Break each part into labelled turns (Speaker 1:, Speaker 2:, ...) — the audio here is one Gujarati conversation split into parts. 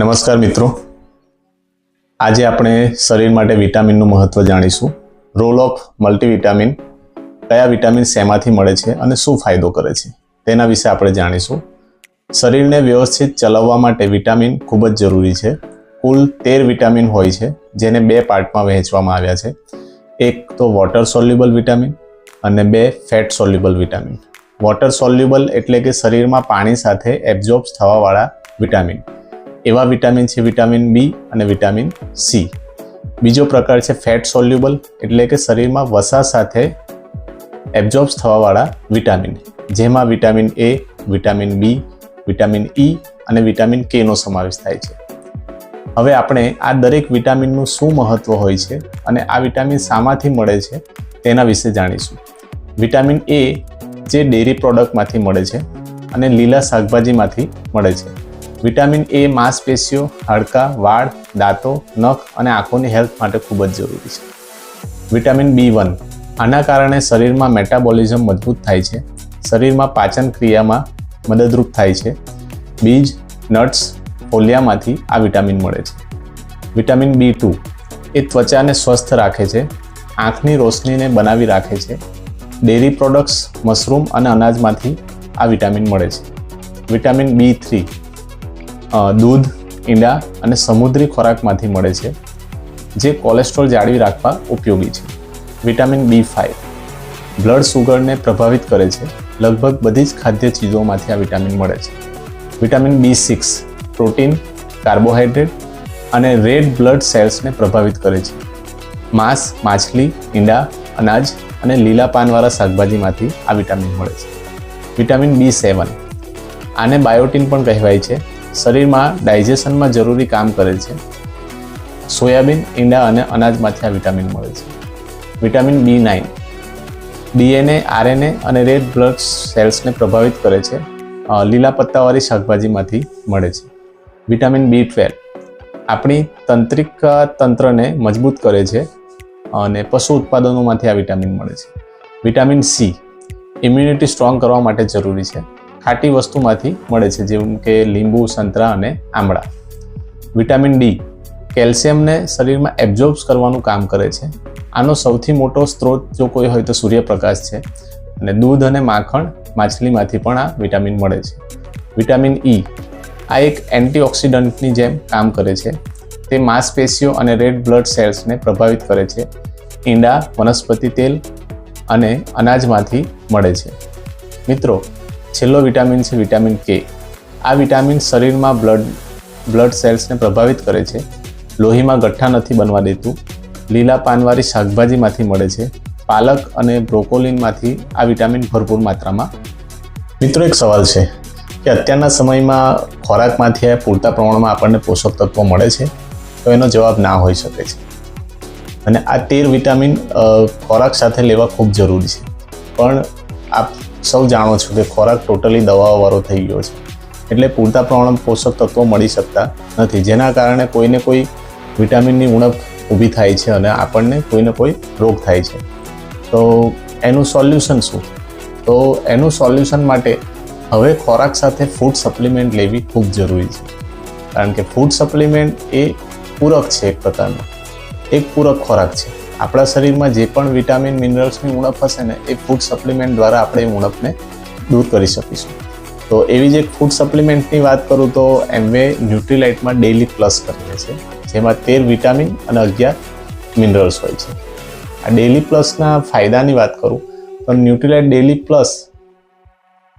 Speaker 1: નમસ્કાર મિત્રો. આજે આપણે શરીર માટે વિટામિનનું મહત્વ જાણીશું. રોલ ઓફ મલ્ટીવિટામિન કયા વિટામિન શેમાંથી મળે છે અને શું ફાયદો કરે છે તેના વિશે આપણે જાણીશું. શરીરને વ્યવસ્થિત ચલાવવા માટે વિટામિન ખૂબ જ જરૂરી છે. કુલ તેર વિટામિન હોય છે, જેને બે પાર્ટમાં વહેંચવામાં આવ્યા છે. એક તો વોટર સોલ્યુબલ વિટામિન અને બે fat soluble vitamin. Water soluble એટલે કે શરીરમાં પાણી સાથે એબ્ઝોર્બ થવાવાળા વિટામિન. એવા વિટામિન છે, વિટામિન બી અને વિટામિન સી. બીજો પ્રકાર છે ફેટ સોલ્યુબલ એટલે કે શરીરમાં વસા સાથે એબ્ઝોર્બ્સ થવાવાળા વિટામિન. જેમાં vitamin A, vitamin B, vitamin E અને વિટામિન કેનો સમાવેશ થાય છે. હવે આપણે આ દરેક વિટામિનનું શું મહત્વ હોય છે અને આ વિટામિન શામાંથી મળે છે તેના વિશે જાણીશું. વિટામિન એ જે ડેરી પ્રોડક્ટમાંથી મળે છે અને લીલા શાકભાજીમાંથી મળે છે. વિટામિન એ માંસપેશીઓ હાડકાં, વાળ, દાંતો, નખ અને આંખોની હેલ્થ માટે ખૂબ જ જરૂરી છે. Vitamin B one. આના કારણે શરીરમાં મેટાબોલિઝમ મજબૂત થાય છે. શરીરમાં પાચન ક્રિયામાં મદદરૂપ થાય છે. બીજ, નટ્સ, ફોલિયામાંથી આ વિટામિન મળે છે. વિટામિન બી ટુ. એ ત્વચાને સ્વસ્થ રાખે છે. આંખની રોશનીને બનાવી રાખે છે. ડેરી પ્રોડક્ટ્સ, મશરૂમ અને અનાજમાંથી આ વિટામિન મળે છે. Vitamin B three. દૂધ, ઈંડા અને સમુદ્રી ખોરાકમાંથી મળે છે, જે કોલેસ્ટ્રોલ જાળવી રાખવા ઉપયોગી છે. વિટામિન બી ફાઇવ બ્લડ સુગરને પ્રભાવિત કરે છે. લગભગ બધી જ ખાદ્ય ચીજોમાંથી આ વિટામિન મળે છે. Vitamin B six protein carbohydrate અને રેડ બ્લડ સેલ્સને પ્રભાવિત કરે છે. માંસ, માછલી, ઈંડા, અનાજ અને લીલા પાનવાળા શાકભાજીમાંથી આ વિટામિન મળે છે. વિટામિન બી સેવન આને બાયોટીન પણ કહેવાય છે. શરીરમાં ડાયજેશનમાં જરૂરી કામ કરે છે. સોયાબીન, ઈંડા અને અનાજમાંથી આ વિટામિન મળે છે. Vitamin B nine. DNA, RNA અને રેડ બ્લડ સેલ્સને પ્રભાવિત કરે છે. લીલા પત્તાવાળી શાકભાજીમાંથી મળે છે. Vitamin B twelve. આપણી તંત્રિક તંત્રને મજબૂત કરે છે અને પશુ ઉત્પાદનોમાંથી આ વિટામિન મળે છે. Vitamin C. ઇમ્યુનિટી સ્ટ્રોંગ કરવા માટે જરૂરી છે. ખાટી વસ્તુમાંથી મળે છે, જેમ કે લીંબુ, સંતરા અને આમળા. વિટામિન ડી, કેલ્શિયમને શરીરમાં એબ્ઝોર્બ્સ કરવાનું કામ કરે છે. આનો સૌથી મોટો સ્ત્રોત જો કોઈ હોય તો સૂર્યપ્રકાશ છે અને દૂધ અને માખણ માછલીમાંથી પણ આ વિટામિન મળે છે. વિટામિન ઈ, આ એક એન્ટીઓક્સિડન્ટની જેમ કામ કરે છે. તે માંસપેશીઓ અને રેડ બ્લડ સેલ્સને પ્રભાવિત કરે છે. ઈંડા, વનસ્પતિ તેલ અને અનાજમાંથી મળે છે. મિત્રો છેલ્લો વિટામિન છે વિટામિન કે. આ વિટામિન શરીરમાં બ્લડ બ્લડ સેલ્સને પ્રભાવિત કરે છે. લોહીમાં ગઠ્ઠા નથી બનવા દેતું. લીલા પાનવાળી શાકભાજીમાંથી મળે છે. પાલક અને બ્રોકોલીનમાંથી આ વિટામિન ભરપૂર માત્રામાં. મિત્રો, એક સવાલ છે કે અત્યારના સમયમાં ખોરાકમાંથી પૂરતા પ્રમાણમાં આપણને પોષક તત્વો મળે છે? તો એનો જવાબ ના હોઈ શકે છે. અને આ તેર વિટામિન ખોરાક સાથે લેવા ખૂબ જરૂરી છે. પણ આપ સૌ જાણો છો કે ખોરાક ટોટલી દવાઓવાળો થઈ ગયો છે. એટલે પૂરતા પ્રમાણમાં પોષક તત્વો મળી શકતા નથી. જેના કારણે કોઈને કોઈ વિટામિનની ઉણપ ઊભી થાય છે અને આપણને કોઈને કોઈ રોગ થાય છે. તો એનું સોલ્યુશન શું? તો એનું સોલ્યુશન માટે હવે ખોરાક સાથે ફૂડ સપ્લિમેન્ટ લેવી ખૂબ જરૂરી છે. કારણ કે ફૂડ સપ્લિમેન્ટ એ પૂરક છે એક પ્રકારનો. એક પૂરક ખોરાક છે. આપણા શરીરમાં જે પણ વિટામિન, મિનરલ્સની ઉણપ હશે ને, એ ફૂડ સપ્લિમેન્ટ દ્વારા આપણે એ ઉણપને દૂર કરી શકીશું. તો એવી જ એક ફૂડ સપ્લિમેન્ટની વાત કરું તો એમવે ન્યુટ્રીલાઇટમાં ડેઇલી પ્લસ કરીએ છે, જેમાં તેર વિટામિન અને અગિયાર મિનરલ્સ હોય છે. આ ડેલી પ્લસના ફાયદાની વાત કરું, તો ન્યુટ્રીલાઇટ ડેલી પ્લસ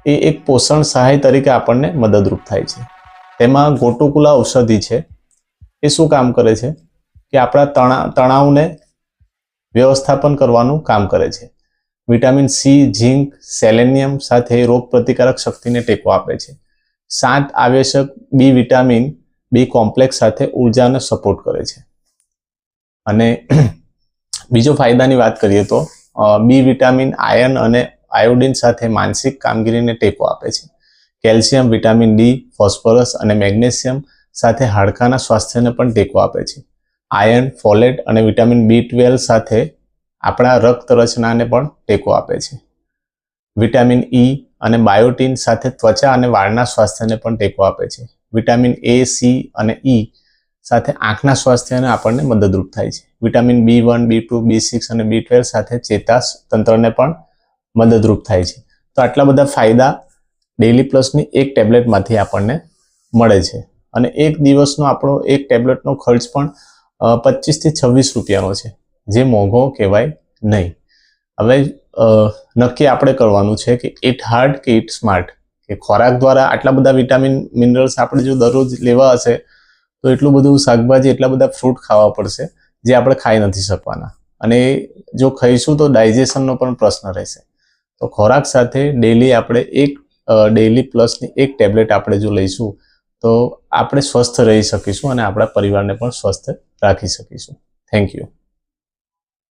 Speaker 1: એ એક પોષણ સહાય તરીકે આપણને મદદરૂપ થાય છે. તેમાં ગોટુકુલા ઔષધિ છે, એ શું કામ કરે છે? કે આપણા તણા, તણાવને વ્યવસ્થાપન કરવાનું કામ કરે છે. વિટામિન સી, ઝીંક, સેલેનિયમ સાથે રોગ પ્રતિકારક શક્તિને ટેકો આપે છે. સાત આવશ્યક બી વિટામિન બી કોમ્પ્લેક્સ સાથે ઉર્જાને સપોર્ટ કરે છે. અને બીજો ફાયદાની વાત કરીએ તો બી વિટામિન આયર્ન અને આયોડિન સાથે માનસિક કામગીરીને ટેકો આપે છે. કેલ્શિયમ, વિટામિન ડી, ફોસ્ફરસ અને મેગ્નેશિયમ સાથે હાડકાના સ્વાસ્થ્યને પણ ટેકો આપે છે. આયર્ન, ફોલેટ અને વિટામિન બી ટ્વેલ્વ સાથે આપણા રક્ત રચનાને પણ ટેકો આપે છે. વિટામિન ઈ અને બાયોટીન સાથે ત્વચા અને વાળના સ્વાસ્થ્યને પણ ટેકો આપે છે. વિટામિન એ સી અને ઈ સાથે આંખના સ્વાસ્થ્યને આપણને મદદરૂપ થાય છે. Vitamin B one, B two, B six અને બી ટ્વેલ્વ સાથે ચેતાસ તંત્રને પણ મદદરૂપ થાય છે. તો આટલા બધા ફાયદા ડેલી પ્લસની એક ટેબ્લેટમાંથી આપણને મળે છે. અને એક દિવસનો આપણો એક ટેબ્લેટનો ખર્ચ પણ પચીસથી છવ્વીસ રૂપિયાનો છે, જે મોંઘો કહેવાય નહીં. હવે નક્કી આપણે કરવાનું છે કે ઇટ હાર્ડ કે ઇટ સ્માર્ટ કે ખોરાક દ્વારા આટલા બધા વિટામિન મિનરલ્સ આપણે જો દરરોજ લેવા હશે, તો એટલું બધું શાકભાજી, એટલા બધા ફ્રૂટ ખાવા પડશે, જે આપણે ખાઈ નથી શકવાના. અને જો ખાઈશું તો ડાયજેશનનો પણ પ્રશ્ન રહેશે. તો ખોરાક સાથે ડેલી આપણે એક ડેલી પ્લસની એક ટેબ્લેટ આપણે જો લઈશું તો આપણે સ્વસ્થ રહી શકીશું અને આપણા પરિવારને પણ સ્વસ્થ રાખી શકીશું. Thank you